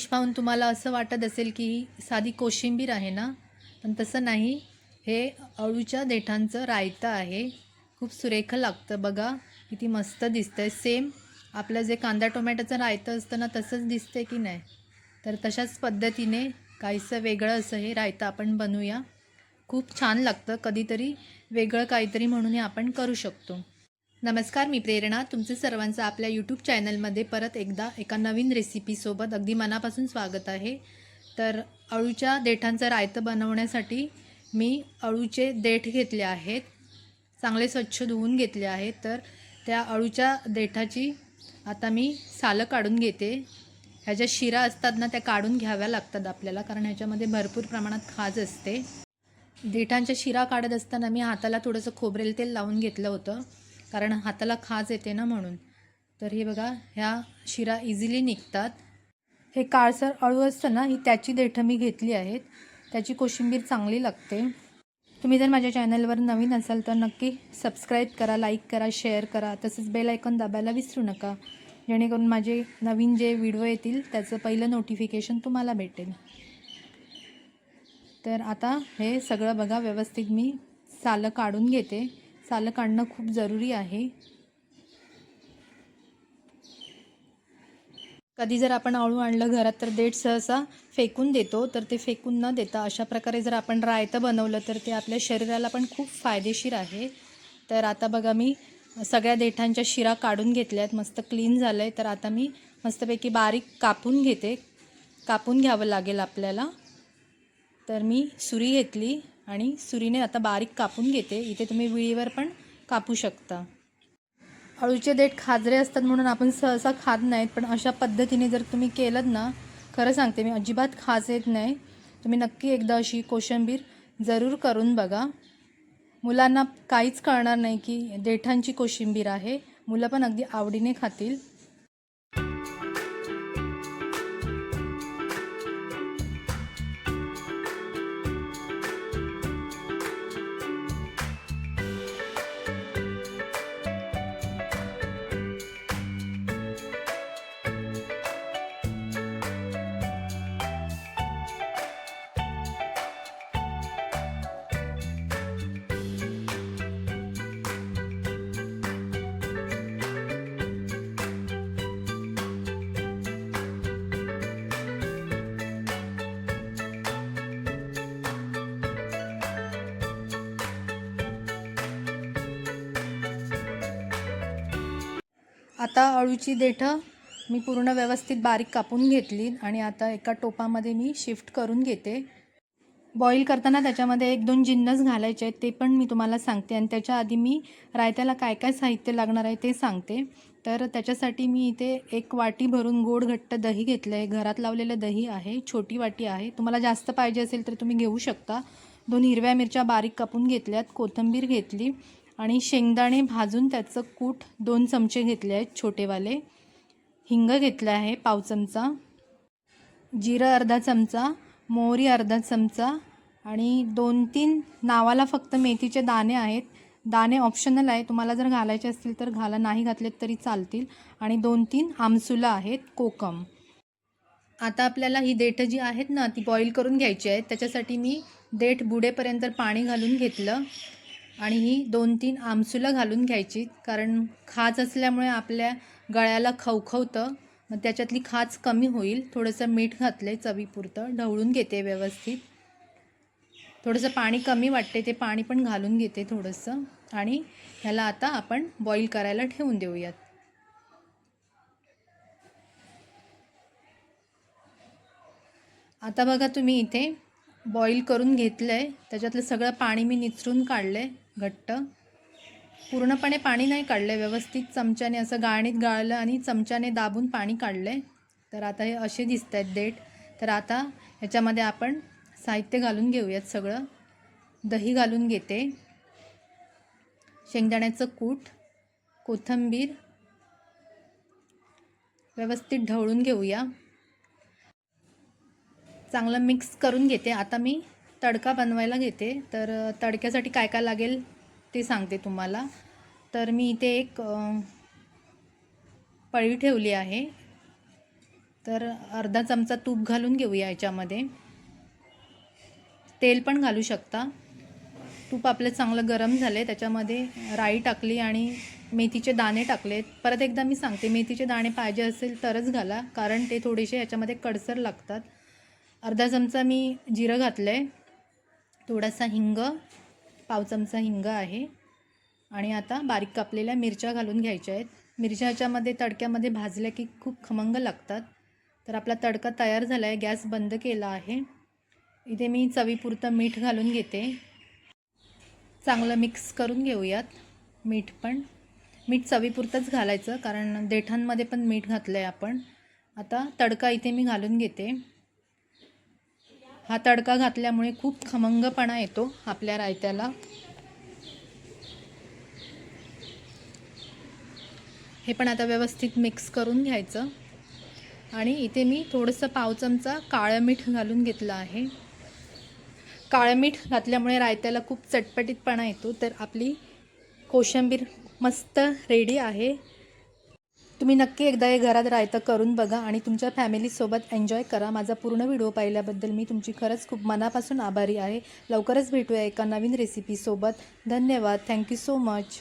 Dish पाहून तुम्हाला असं वाटत असेल की ही साधी कोशिंबीर आहे ना? पण तसं नाही. हे अळूच्या देठांचं रायतं आहे. खूप सुरेख लागतं बघा. किती मस्त दिसतं आहे सेम आपलं जे कांदा टोमॅटोचं रायतं असतं ना तसंच दिसतंय की नाही? तर तशाच पद्धतीने काहीसं वेगळं असं हे रायतं आपण बनवूया. खूप छान लागतं. कधीतरी वेगळं काहीतरी म्हणून हे आपण करू शकतो. नमस्कार मी प्रेरणा. तुमचे सर्वांचं आपल्या यूट्यूब चॅनलमध्ये परत एकदा एका नवीन रेसिपीसोबत अगदी मनापासून स्वागत आहे. तर अळूच्या देठांचं रायतं बनवण्यासाठी मी अळूचे देठ घेतले आहेत. चांगले स्वच्छ धुवून घेतले आहेत. तर त्या अळूच्या देठाची आता मी सालं काढून घेते. ह्या ज्या शिरा असतात ना त्या काढून घ्याव्या लागतात आपल्याला कारण ह्याच्यामध्ये भरपूर प्रमाणात खाज असते. देठांच्या शिरा काढत असताना मी हाताला थोडंसं खोबरेल तेल लावून घेतलं होतं. कारण हाताला खाज येते ना म्हणून. तर हे बघा ह्या शिरा इझिली निघतात. हे काळसर अळू असतं ना ही त्याची देठं मी घेतली आहेत. त्याची कोशिंबीर चांगली लागते. तुम्ही जर माझ्या चॅनलवर नवीन असाल तर नक्की सबस्क्राईब करा लाईक करा शेअर करा. तसंच बेल आयकॉन दाबायला विसरू नका. जेणेकरून माझे नवीन जे व्हिडिओ येतील त्याचं पहिलं नोटिफिकेशन तुम्हाला भेटेल. तर आता हे सगळं बघा व्यवस्थित मी सालं काढून घेते. सालं काढणं खूप जरुरी आहे. कधी जर आपण आळू आणलं घरात तर देठ सहसा फेकून देतो तर ते फेकून न देता अशा प्रकारे जर आपण रायतं बनवलं तर ते आपल्या शरीराला पण खूप फायदेशीर आहे. तर आता बघा मी सगळ्या देठांच्या शिरा काढून घेतल्या आहेत मस्त क्लीन झालं आहे तर आता मी मस्तपैकी बारीक कापून घेते. कापून घ्यावं लागेल आपल्याला. तर मी सुरी घेतली. आणि सुरीने आता बारीक कापून घेते. इथे तुम्ही विळीवर पण कापू शकता. अळूचे देठ खाजरे असतात म्हणून आपण सहसा खात नाहीत पण अशा पद्धतीने जर तुम्ही केलं ना खरं सांगते मी अजिबात खाज येत नाही. तुम्ही नक्की एकदा अशी कोशिंबीर जरूर करून बघा. मुलांना काहीच कळणार नाही की देठांची कोशिंबीर आहे. मुलं पण अगदी आवडीने खातील. आता अळूची देठं मी पूर्ण व्यवस्थित बारीक कापून घेतली आणि आता एका टोपामध्ये मी शिफ्ट करून घेते. बॉईल करताना त्याच्यामध्ये एक दोन जिन्नस घालायचे आहेत ते पण मी तुम्हाला सांगते. आणि त्याच्या आधी मी रायत्याला काय काय साहित्य लागणार आहे ते सांगते. तर त्याच्यासाठी मी इथे एक वाटी भरून गोड घट्ट दही घेतलं आहे घरात लावलेलं दही आहे छोटी वाटी आहे. तुम्हाला जास्त पाहिजे असेल तर तुम्ही घेऊ शकता. दोन हिरव्या मिरच्या बारीक कापून घेतल्यात कोथिंबीर घेतली. आणि शेंगदाणे भाजून त्याचं कूट दोन चमचे घेतले आहेत छोटेवाले. हिंग घेतलं आहे पाव चमचा. जिरं अर्धा चमचा मोहरी अर्धा चमचा आणि दोन तीन नावाला फक्त मेथीचे दाणे आहेत. दाणे ऑप्शनल आहे. तुम्हाला जर घालायचे असतील तर घाला नाही घातलेत तरी चालतील. आणि दोन तीन आमसुलं आहेत कोकम. आता आपल्याला ही देठं जी आहेत ना ती बॉईल करून घ्यायची आहेत. त्याच्यासाठी मी देठ बुडेपर्यंत पाणी घालून घेतलं. आणि ही दोन तीन आमसुलं घालून घ्यायची. कारण खाज असल्यामुळे आपल्या गळ्याला खवखवतं. मग त्याच्यातली खाज कमी होईल. थोडंसं मीठ घातलं आहे चवीपुरतं. ढवळून घेते व्यवस्थित. थोडंसं पाणी कमी वाटते ते पाणी पण घालून घेते थोडंसं. आणि ह्याला आता आपण बॉईल करायला ठेवून देऊयात. आता बघा तुम्ही इथे बॉईल करून घेतलं आहे त्याच्यातलं सगळं पाणी मी निचरून काढलं आहे घट्ट. पूर्णपणे पाणी नाही काढलं व्यवस्थित चमच्याने असं गाळणीत गाळलं आणि चमच्याने दाबून पाणी काढले तर आता हे असे दिसत आहेत देठ तर आता ह्याच्यामध्ये आपण साहित्य घालून घेऊयात सगळं. दही घालून घेते. शेंगदाण्याचं कूट कोथिंबीर व्यवस्थित ढवळून घेऊया. चांगलं मिक्स करून घेते. आता मी तडका बनवायला घेते. तर तडक्यासाठी काय काय लागेल ते सांगते तुम्हाला. तर मी इथे एक पळी ठेवली आहे. तर अर्धा चमचा तूप घालून घेऊया याच्यामध्ये. तेल पण घालू शकता. तूप आपलं चांगलं गरम झालं आहे त्याच्यामध्ये राई टाकली आणि मेथीचे दाणे टाकलेत. परत एकदा मी सांगते मेथीचे दाणे पाहिजे असेल तरच घाला कारण ते थोडेसे याच्यामध्ये कडसर लागतात. अर्धा चमचा मी जिरं घातलं आहे थोडासा हिंग पाव चमचा हिंग आहे. आणि आता बारीक कापलेल्या मिरच्या घालून घ्यायच्या आहेत. मिरच्या ह्याच्यामध्ये तडक्यामध्ये भाजल्या की खूप खमंग लागतात. तर आपला तडका तयार झाला आहे गॅस बंद केला आहे. इथे मी चवीपुरतं मीठ घालून घेते. चांगलं मिक्स करून घेऊयात. मीठ पण. मीठ चवीपुरतंच घालायचं कारण देठांमध्ये पण मीठ घातलं आहे आपण. आता तडका इथे मी घालून घेते. हा तडका घातल्यामुळे खूप खमंगपणा येतो आपल्या रायत्याला. हे पण आता व्यवस्थित मिक्स करून घ्यायचं. आणि इथे मी थोडंसं पाव चमचा काळं मीठ घालून घेतलं आहे. काळं मीठ घातल्यामुळे रायत्याला खूप चटपटीतपणा येतो. तर आपली कोशिंबीर मस्त रेडी आहे. तुम्ही नक्की एकदा हे घरात रायतं करून बघा आणि तुमच्या फॅमिलीसोबत एन्जॉय करा. माझा पूर्ण व्हिडिओ पाहिल्याबद्दल मी तुमची खरंच खूप मनापासून आभारी आहे. लवकरच भेटूया एका नवीन रेसिपीसोबत धन्यवाद. Thank you so much